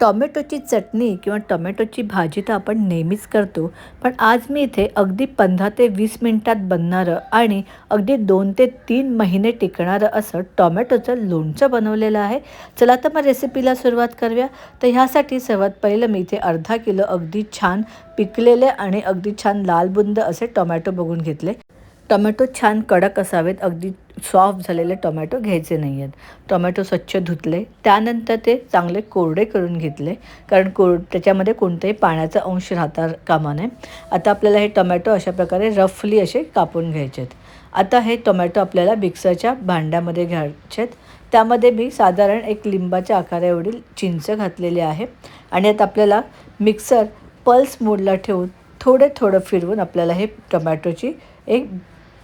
टॉमॅटोची चटणी किंवा टोमॅटोची भाजी तर आपण नेहमीच करतो पण आज मी इथे अगदी पंधरा ते वीस मिनटात बनणारं आणि अगदी दोन ते तीन महिने टिकणारं असं टॉमॅटोचं लोणचं बनवलेलं आहे. चला तर मग रेसिपीला सुरुवात करूया. तर ह्यासाठी सर्वात पहिलं मी इथे अर्धा किलो अगदी छान पिकलेले आणि अगदी छान लालबुंद असे टोमॅटो बघून घेतले. टोमॅटो छान कडक असावेत. अगदी सॉफ्ट झालेले टोमॅटो घ्यायचे नाही आहेत टोमॅटो स्वच्छ धुतले. त्यानंतर ते चांगले कोरडे करून घेतले. कारण कोर त्याच्यामध्ये कोणताही पाण्याचा अंश राहता कामा नये आता आपल्याला हे टोमॅटो अशा प्रकारे रफली असे कापून घ्यायचे आहेत आता हे टोमॅटो आपल्याला मिक्सरच्या भांड्यामध्ये घ्यायचे आहेत त्यामध्ये मी साधारण एक लिंबाच्या आकाराएवढील चिंच घातलेली आहे. आणि आता आपल्याला मिक्सर पल्स मोडला ठेवून थोडे थोडं फिरवून आपल्याला हे टोमॅटोची एक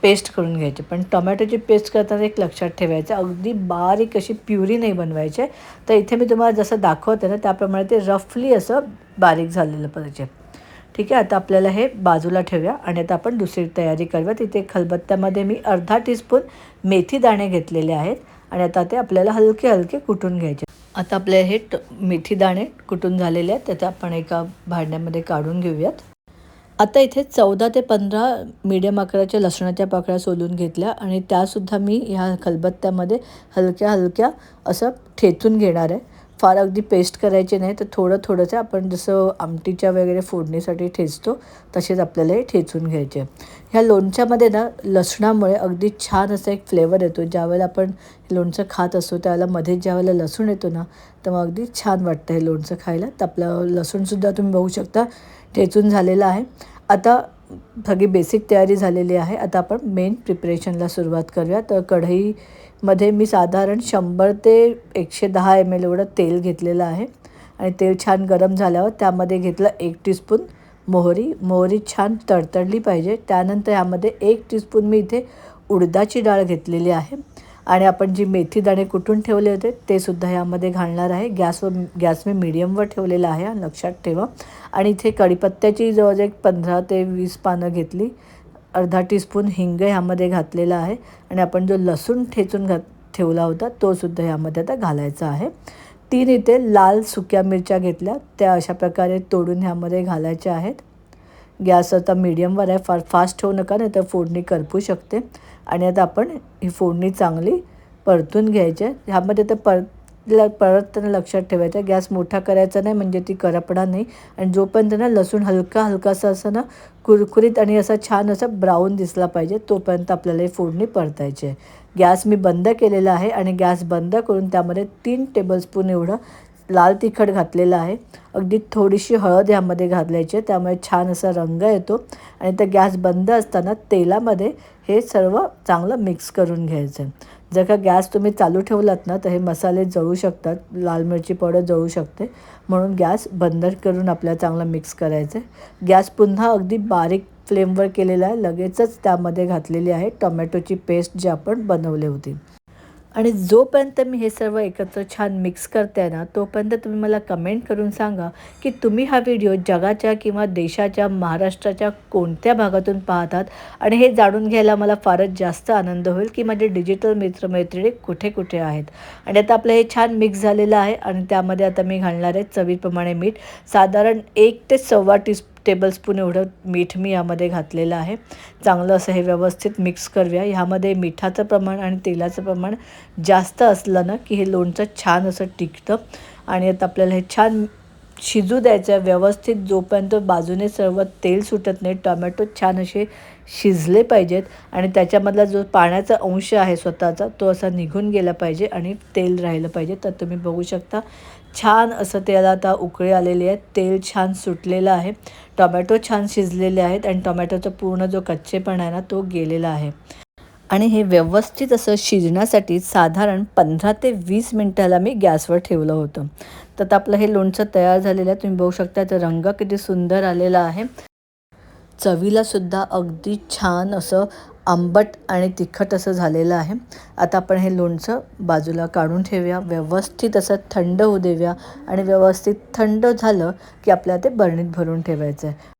पेस्ट करून घ्यायची. पण टोमॅटोची पेस्ट करताना एक लक्षात ठेवायचं. अगदी बारीक अशी प्युरी नाही बनवायची. तर इथे मी तुम्हाला जसं दाखवते ना त्याप्रमाणे ते रफली असं बारीक झालेलं पाहिजे. ठीक आहे आता आपल्याला हे बाजूला ठेवूया आणि आता आपण दुसरी तयारी करूया. तिथे खलबत्त्यामध्ये मी अर्धा टीस्पून मेथी दाणे घेतलेले आहेत आणि आता ते आपल्याला हलके हलके कुटून घ्यायचे. आता आपले हे ट मेथी दाणे कुटून झालेले आहेत. त्याचा आपण एका भांड्यामध्ये काढून घेऊयात. आता इथे चौदा ते पंधरा मीडियम आकाराच्या लसणाच्या पाकळ्या सोलून घेतल्या आणि त्यासुद्धा मी ह्या खलबत्त्यामध्ये हलक्या हलक्या असं ठेचून घेणार आहे. फार अगदी पेस्ट करायचे नाही तर थोडं थोडंसं आपण जसं आमटीच्या वगैरे फोडणीसाठी ठेचतो तसेच आपल्याला हे ठेचून घ्यायचे. ह्या लोणच्यामध्ये ना लसणामुळे अगदी छान असा एक फ्लेवर येतो. ज्यावेळेला आपण लोणचं खात असतो त्यावेळेला मध्ये ज्यावेळेला लसूण येतो ना तर मग अगदी छान वाटतं हे लोणचं खायला. तर आपलं लसूणसुद्धा तुम्ही बघू शकता ठेचून झालेलं आहे. आता सगळी बेसिक तयारी झालेली आहे. आता आपण मेन प्रिपरेशनला सुरुवात करूया. तर कढईमध्ये मी साधारण शंभर ते एकशे दहा एम एल एवढं तेल घेतलेलं आहे. आणि तेल छान गरम झाल्यावर त्यामध्ये घेतलं एक टीस्पून मोहरी. मोहरी छान तडतडली पाहिजे. त्यानंतर यामध्ये एक टीस्पून मी इथे उडदाची डाळ घेतलेली आहे. आणि आपण जी मेथी दाणे कुटून ठेवले होते ते सुद्धा यामध्ये घालणार आहे. गॅसवर गॅस मी मिडियमवर ठेवलेला आहे लक्षात ठेवा. आणि इथे कढीपत्त्याची जवळजवळ एक पंधरा ते वीस पानं घेतली. अर्धा टीस्पून हिंग ह्यामध्ये घातलेला आहे. आणि आपण जो लसूण ठेचून घात ठेवला होता तो सुद्धा ह्यामध्ये आता घालायचा आहे. तीन इथे लाल सुक्या मिरच्या घेतल्या. त्या अशा प्रकारे तोडून ह्यामध्ये घालायच्या आहेत. गॅस आता मीडियमवर आहे. फार फास्ट होऊ नका नाही तर फोडणी करपू शकते. आणि आता आपण ही फोडणी चांगली परतून घ्यायची आहे. ह्यामध्ये तर पर परतताना लक्षात ठेवायचं गॅस मोठा करायचा नाही म्हणजे ती करपणार नाही. आणि जोपर्यंत ना लसूण हलका हलकासा असं ना कुरकुरीत आणि असा छान असा ब्राऊन दिसला पाहिजे तोपर्यंत आपल्याला ही फोडणी परतायची आहे. गॅस मी बंद केलेला आहे आणि गॅस बंद करून त्यामध्ये तीन टेबलस्पून एवढं लाल तिखट घातलेलं आहे. अगदी थोडीशी हळद ह्यामध्ये घालायची आहे. त्यामुळे छान असा रंग येतो. आणि त्या गॅस बंद असताना तेलामध्ये हे सर्व चांगलं मिक्स करून घ्यायचं जर का गॅस तुम्ही चालू ठेवलात ना तर हे मसाले जळू शकतात. लाल मिरची पावडर जळू शकते. म्हणून गॅस बंद करून आपल्याला चांगलं मिक्स करायचं आहे. गॅस पुन्हा अगदी बारीक फ्लेमवर केलेला आहे. लगेचच त्यामध्ये घातलेली आहे टोमॅटोची पेस्ट जी आपण बनवली होती. आणि जोपर्यंत मी हे सर्व एकत्र छान मिक्स करते आहे ना तोपर्यंत तुम्ही मला कमेंट करून सांगा की तुम्ही हा व्हिडिओ जगाच्या किंवा देशाच्या महाराष्ट्राच्या कोणत्या भागातून पाहतात आणि हे जाणून घ्यायला मला फारच जास्त आनंद होईल की माझे डिजिटल मित्रमैत्रिणी कुठे कुठे आहेत. आणि आता आपलं हे छान मिक्स झालेलं आहे आणि त्यामध्ये आता मी घालणार आहे चवीप्रमाणे मीठ. साधारण एक ते सव्वा टीस्पून टेबलस्पून एवढं मीठ मी यामध्ये घातलेलं आहे. चांगलं असं हे व्यवस्थित मिक्स करूया. ह्यामध्ये मिठाचं प्रमाण आणि तेलाचं प्रमाण जास्त असलं ना की हे लोणचं छान असं टिकतं. आणि आता आपल्याला हे छान शिजू द्यायचं आहे व्यवस्थित जोपर्यंत बाजूने सर्व तेल सुटत नाही टोमॅटो छान असे शिजले पाहिजेत. आणि त्याच्यामधला जो पाण्याचा अंश आहे स्वतःचा तो असा निघून गेला पाहिजे आणि तेल राहिलं पाहिजे. तर तुम्ही बघू शकता छान असं त्याला आता उकळी आलेली आहे. तेल छान सुटलेलं आहे. टोमॅटो छान शिजलेले आहेत आणि टोमॅटोचा पूर्ण जो कच्चेपणा आहे ना तो गेलेला आहे. आणि हे व्यवस्थित असं शिजण्यासाठी साधारण पंधरा ते वीस मिनटाला मी गॅसवर ठेवलं होतं. तर आपलं हे लोणचं तयार झालेलं आहे. तुम्ही बघू शकता तर रंग किती सुंदर आलेला आहे. चवीलासुद्धा अगदी छान असं आंबट आणि तिखट असं झालेलं आहे. आता आपण हे लोणचं बाजूला काढून ठेवूया. व्यवस्थित असं थंड होऊ देऊया. आणि व्यवस्थित थंड झालं की आपल्याला ते बरणीत भरून ठेवायचं आहे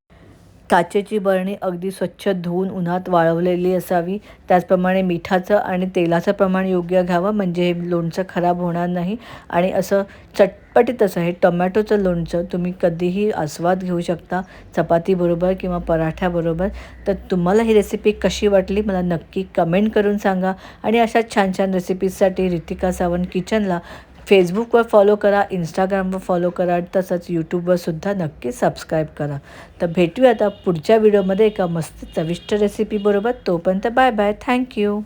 काचेची बरणी अगदी स्वच्छ धुवून उन्हात वाळवलेली असावी. त्याचप्रमाणे मिठाचं आणि तेलाचं प्रमाण योग्य घ्यावं म्हणजे हे लोणचं खराब होणार नाही. आणि असं चटपटीत असं हे टोमॅटोचं लोणचं तुम्ही कधीही आस्वाद घेऊ शकता चपातीबरोबर किंवा पराठ्याबरोबर तर तुम्हाला ही रेसिपी कशी वाटली मला नक्की कमेंट करून सांगा. आणि अशा छान छान रेसिपीजसाठी रितिका सावंत किचनला फेसबुकवर फॉलो करा इंस्टाग्रामवर फॉलो करा तसंच यूट्यूबवरसुद्धा नक्की सबस्क्राईब करा. तर भेटूया आता पुढच्या व्हिडिओमध्ये एका मस्त चविष्ट रेसिपीबरोबर तोपर्यंत बाय बाय थँक्यू